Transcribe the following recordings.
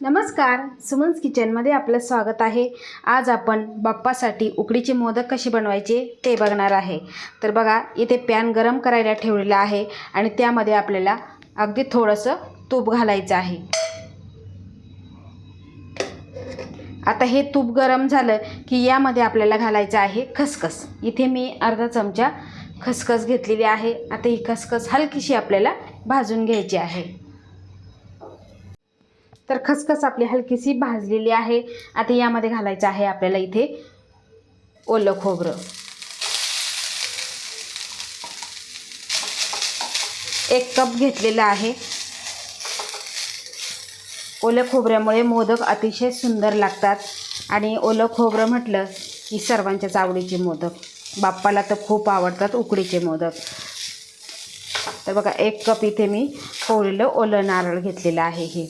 नमस्कार सुमन्स किचनमध्ये आपलं स्वागत आहे. आज आपण बाप्पासाठी उकडीचे मोदक कसे बनवायचे ते बघणार आहे. तर बघा इथे पॅन गरम करायला ठेवलेलं आहे आणि त्यामध्ये आपल्याला अगदी थोडंसं तूप घालायचं आहे. आता हे तूप गरम झालं की यामध्ये आपल्याला घालायचं आहे खसखस. इथे मी अर्धा चमचा खसखस घेतलेली आहे. आता ही खसखस हलकीशी आपल्याला भाजून घ्यायची आहे. तर खसखस आपली हलकीशी भाजलेली आहे. आता यामध्ये घालायचं आहे आपल्याला इथे ओलं खोबरं. एक कप घेतलेला आहे. ओलं खोबऱ्यामुळे मोदक अतिशय सुंदर लागतात. आणि ओलं खोबरं म्हटलं की सर्वांच्याच आवडीचे मोदक. बाप्पाला तर खूप आवडतात उकडीचे मोदक. तर बघा एक कप इथे मी फोडलेलं ओलं नारळ घेतलेलं आहे हे.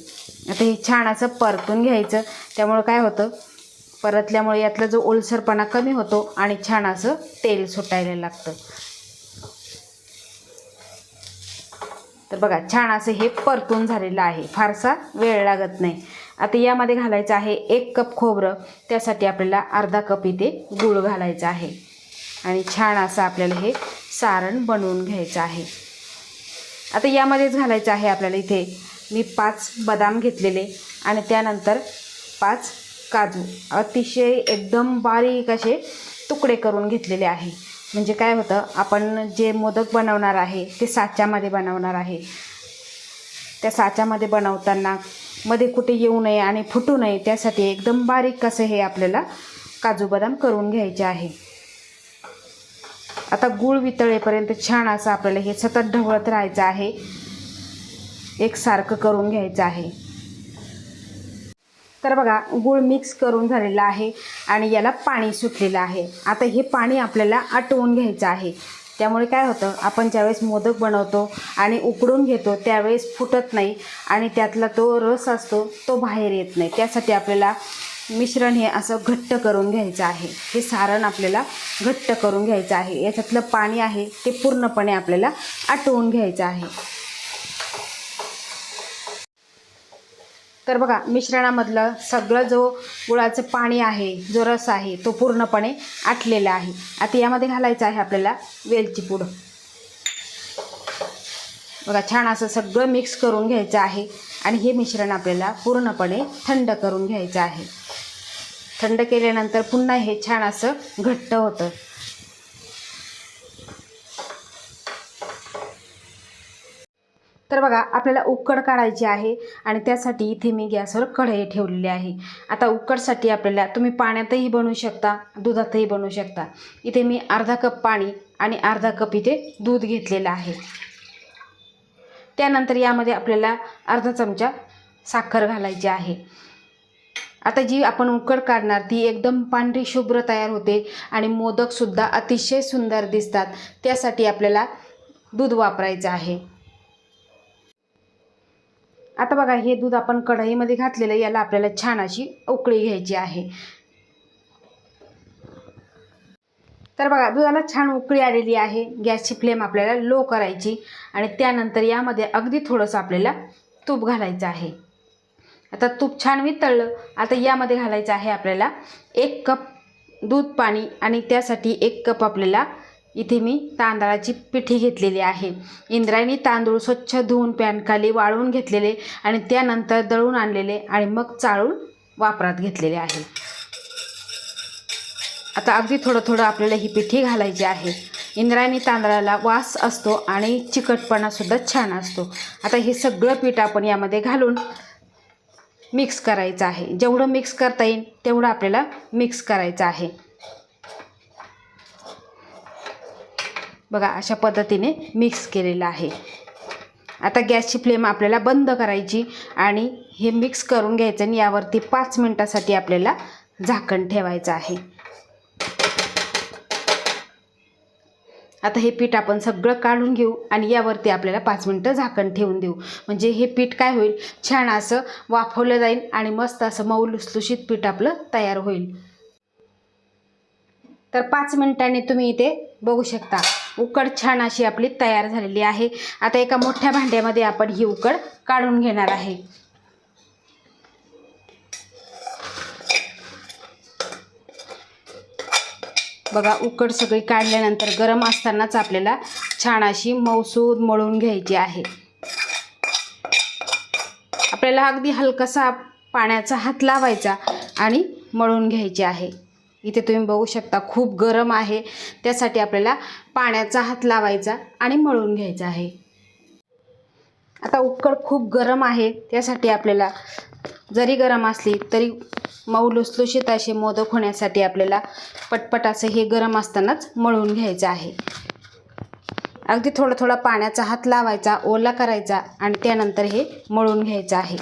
आता हे छान असं परतून घ्यायचं. त्यामुळं काय होतं? परतल्यामुळे यातला जो ओलसरपणा कमी होतो आणि छान असं तेल सुटायला लागतं. तर बघा छान असं हे परतून झालेलं आहे. फारसा वेळ लागत नाही. आता यामध्ये घालायचं आहे एक कप खोबरं. त्यासाठी आपल्याला अर्धा कप इथे गूळ घालायचं आहे. आणि छान असं आपल्याला हे सारण बनवून घ्यायचं आहे. आता यामध्येच घालायचं आहे आपल्याला इथे मी पाच बदाम घेतलेले आणि त्यानंतर पाच काजू. अतिशय एकदम बारीक असे तुकडे करून घेतलेले आहे. म्हणजे काय होतं आपण जे मोदक बनवणार आहे ते साच्यामध्ये बनवणार आहे. त्या साच्यामध्ये बनवताना मध्ये कुठे येऊ नये आणि फुटू नये त्यासाठी एकदम बारीक असं हे आपल्याला काजू बदाम करून घ्यायचे आहे. आता गूळ वितळेपर्यंत छान असं आपल्याला हे सतत ढवळत राहायचं आहे. एकसारखं करून घ्यायचं आहे. तर बघा गूळ मिक्स करून झालेला आहे आणि याला पाणी सुटलेलं आहे. आता हे पाणी आपल्याला आटवून घ्यायचं आहे. त्यामुळे काय होतं आपण ज्यावेळेस मोदक बनवतो आणि उकडून घेतो त्यावेळेस फुटत नाही आणि त्यातला तो रस असतो तो बाहेर येत नाही. त्यासाठी आपल्याला मिश्रण हे असं घट्ट करून घ्यायचं आहे. हे सारण आपल्याला घट्ट करून घ्यायचं आहे. याच्यातलं पाणी आहे ते पूर्णपणे आपल्याला आटवून घ्यायचं आहे. तर बघा मिश्रणामधलं सगळं जो गुळाचं पाणी आहे जो रस आहे तो पूर्णपणे आटलेला आहे. आता यामध्ये घालायचं आहे आपल्याला वेलची पूड. बघा छान असं सगळं मिक्स करून घ्यायचं आहे आणि हे मिश्रण आपल्याला पूर्णपणे थंड करून घ्यायचं आहे. थंड केल्यानंतर पुन्हा हे छान असं घट्ट होतं. तर बघा आपल्याला उकड काढायची आहे आणि त्यासाठी इथे मी गॅसवर कढई ठेवलेली आहे. आता उकडसाठी आपल्याला तुम्ही पाण्यातही बनवू शकता दुधातही बनवू शकता. इथे मी अर्धा कप पाणी आणि अर्धा कप इथे दूध घेतलेलं आहे. त्यानंतर यामध्ये आपल्याला अर्धा चमचा साखर घालायची आहे. आता जी आपण उकड काढणार ती एकदम पांढरी शुभ्र तयार होते आणि मोदकसुद्धा अतिशय सुंदर दिसतात. त्यासाठी आपल्याला दूध वापरायचं आहे. आता बघा हे दूध आपण कढईमध्ये घातलेलं याला आपल्याला छान अशी उकळी घ्यायची आहे. तर बघा दुधाला छान उकळी आलेली आहे. गॅसची फ्लेम आपल्याला लो करायची आणि त्यानंतर यामध्ये अगदी थोडंसं आपल्याला तूप घालायचं आहे. आता तूप छान वितळलं. आता यामध्ये घालायचं आहे आपल्याला एक कप दूध पाणी आणि त्यासाठी एक कप आपल्याला इथे मी तांदळाची पिठी घेतलेली आहे. इंद्रायणी तांदूळ स्वच्छ धुवून पॅनखाली वाळवून घेतलेले आणि त्यानंतर दळून आणलेले आणि मग चाळून वापरात घेतलेले आहे. आता अगदी थोडं थोडं आपल्याला ही पिठी घालायची आहे. इंद्रायणी तांदळाला वास असतो आणि चिकटपणासुद्धा छान असतो. आता हे सगळं पीठ आपण यामध्ये घालून मिक्स करायचं आहे. जेवढं मिक्स करता येईल तेवढं आपल्याला मिक्स करायचं आहे. बघा अशा पद्धतीने मिक्स केलेलं आहे. आता गॅसची फ्लेम आपल्याला बंद करायची आणि हे मिक्स करून घ्यायचं आणि यावरती पाच मिनटासाठी आपल्याला झाकण ठेवायचं आहे. आता हे पीठ आपण सगळं काढून घेऊ आणि यावरती आपल्याला पाच मिनटं झाकण ठेवून देऊ. म्हणजे हे पीठ काय होईल? छान असं वाफवलं जाईल आणि मस्त असं मऊ लुसलुशीत पीठ आपलं तयार होईल. तर पाच मिनिटांनी तुम्ही इथे बघू शकता. उकड छान अशी आपली तयार झालेली आहे. आता एका मोठ्या भांड्यामध्ये आपण ही उकड काढून घेणार आहे. बघा उकड सगळी काढल्यानंतर गरम असतानाच आपल्याला छान अशी मौसूद मळून घ्यायची आहे. आपल्याला अगदी हलकासा पाण्याचा हात लावायचा आणि मळून घ्यायची आहे. इथे तुम्ही बघू शकता खूप गरम आहे. त्यासाठी आपल्याला पाण्याचा हात लावायचा आणि मळून घ्यायचा आहे. आता उकड खूप गरम आहे. त्यासाठी आपल्याला जरी गरम असली तरी मऊ लुसलुशीत असे मोदक होण्यासाठी आपल्याला पटपट असं हे गरम असतानाच मळून घ्यायचं आहे. अगदी थोडा थोडा पाण्याचा हात लावायचा ओला करायचा आणि त्यानंतर हे मळून घ्यायचं आहे.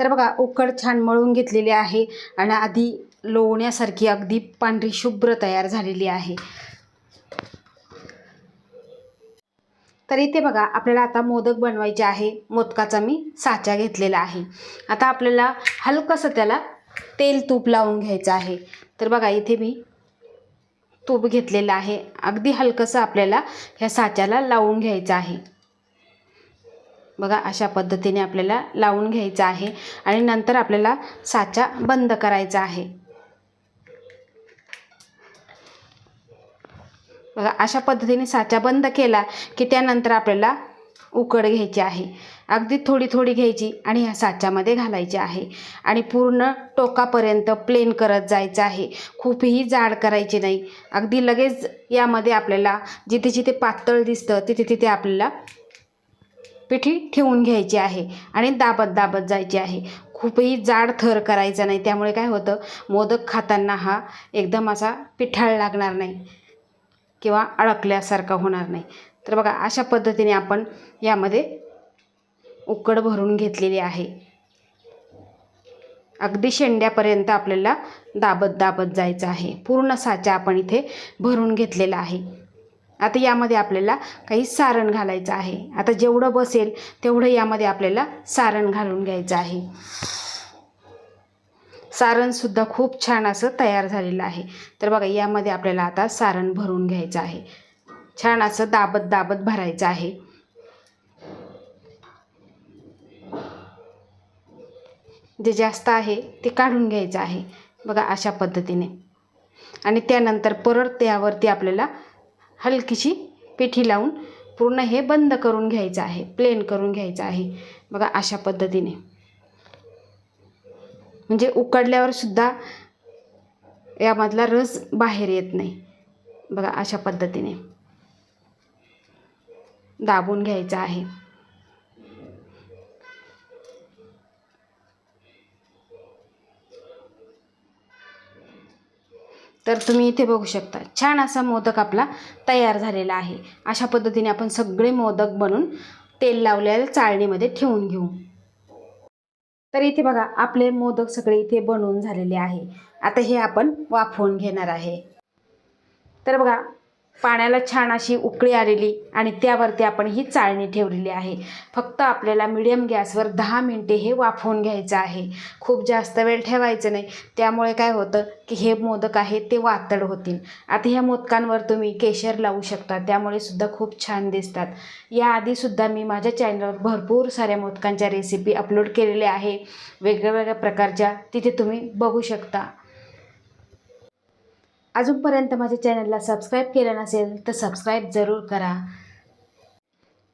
तर बघा उकड छान मळून घेतलेली आहे आणि आधी लोण्यासारखी अगदी पांढरी शुभ्र तयार झालेली आहे. तर इथे बघा आपल्याला आता मोदक बनवायचे आहे. मोदकाचा मी साचा घेतलेला आहे. आता आपल्याला हलकंसं त्याला तेल तूप लावून घ्यायचं आहे. तर बघा इथे मी तूप घेतलेलं आहे. अगदी हलकंसं आपल्याला ह्या साच्याला लावून घ्यायचं आहे. बघा अशा पद्धतीने आपल्याला लावून घ्यायचं आहे आणि नंतर आपल्याला साचा बंद करायचा आहे. बघा अशा पद्धतीने साचा बंद केला की त्यानंतर आपल्याला उकड घ्यायची आहे. अगदी थोडी थोडी घ्यायची आणि ह्या साच्यामध्ये घालायची आहे. आणि पूर्ण टोकापर्यंत प्लेन करत जायचं आहे. खूपही जाड करायची नाही. अगदी लगेच यामध्ये आपल्याला जिथे जिथे पातळ दिसतं तिथे तिथे आपल्याला पिठी ठेवून घ्यायची आहे आणि दाबत दाबत जायची आहे. खूपही जाड थर करायचा नाही. त्यामुळे काय होतं? मोदक खाताना हा एकदम असा पिठाळ लागणार नाही किंवा अडकल्यासारखा होणार नाही. तर बघा अशा पद्धतीने आपण यामध्ये उकड भरून घेतलेली आहे. अगदी शेंड्यापर्यंत आपल्याला दाबत दाबत जायचं आहे. पूर्ण साचा आपण इथे भरून घेतलेला आहे. आता यामध्ये आपल्याला काही सारण घालायचं आहे. आता जेवढं बसेल तेवढं यामध्ये आपल्याला सारण घालून घ्यायचं आहे. सारणसुद्धा खूप छान असं तयार झालेलं आहे. तर बघा यामध्ये आपल्याला आता सारण भरून घ्यायचं आहे. छान असं दाबत दाबत भरायचं आहे. जे जास्त आहे ते काढून घ्यायचं आहे. बघा अशा पद्धतीने. आणि त्यानंतर परत त्यावरती आपल्याला हलकीशी पिठी लावून पूर्ण हे बंद करून घ्यायचं आहे प्लेन करून घ्यायचं आहे. बघा अशा पद्धतीने. म्हणजे उकडल्यावर सुद्धा यामधला रस बाहेर येत नाही. बघा अशा पद्धतीने. दाबून घ्यायचं आहे. तर तुम्ही इथे बघू शकता छान असा मोदक आपला तयार झालेला आहे. अशा पद्धतीने आपण सगळे मोदक बनवून तेल लावलेल्या चाळणीमध्ये ठेवून घेऊ. तर इथे बघा आपले मोदक सगळे इथे बनवून झालेले आहे. आता हे आपण वाफवून घेणार आहे. तर बघा पाण्याला छान अशी उकळी आलेली आणि त्यावरती आपण ही चाळणी ठेवलेली आहे. फक्त आपल्याला मिडियम गॅसवर दहा मिनटे हे वाफवून घ्यायचं आहे. खूप जास्त वेळ ठेवायचं नाही. त्यामुळे काय होतं की हे मोदक आहे ते वातड होतील. आता ह्या मोदकांवर तुम्ही केशर लावू शकता. त्यामुळे सुद्धा खूप छान दिसतात. याआधीसुद्धा मी माझ्या चॅनलवर भरपूर साऱ्या मोदकांच्या रेसिपी अपलोड केलेल्या आहे. वेगळ्या वेगळ्या प्रकारच्या तिथे तुम्ही बघू शकता. अजूनपर्यंत माझ्या चॅनलला सबस्क्राईब केलं नसेल तर सबस्क्राईब जरूर करा.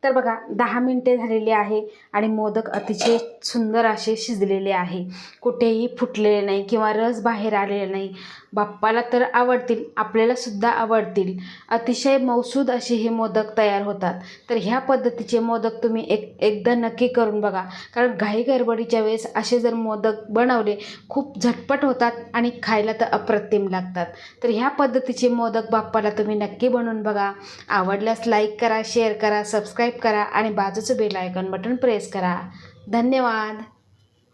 तर बघा दहा मिनटे झालेली आहे आणि मोदक अतिशय सुंदर असे शिजलेले आहे. कुठेही फुटलेले नाही किंवा रस बाहेर आलेले नाही. बाप्पाला तर आवडतील आपल्यालासुद्धा आवडतील. अतिशय मौसूद असे हे मोदक तयार होतात. तर ह्या पद्धतीचे मोदक तुम्ही एक एकदा नक्की करून बघा. कारण घाई गडबडीच्या वेळेस असे जर मोदक बनवले खूप झटपट होतात आणि खायला तर अप्रतिम लागतात. तर ह्या पद्धतीचे मोदक बाप्पाला तुम्ही नक्की बनवून बघा. आवडल्यास लाईक करा शेअर करा सबस्क्राईब करा आणि बाजूचं बेल आयकॉन बटन प्रेस करा. धन्यवाद!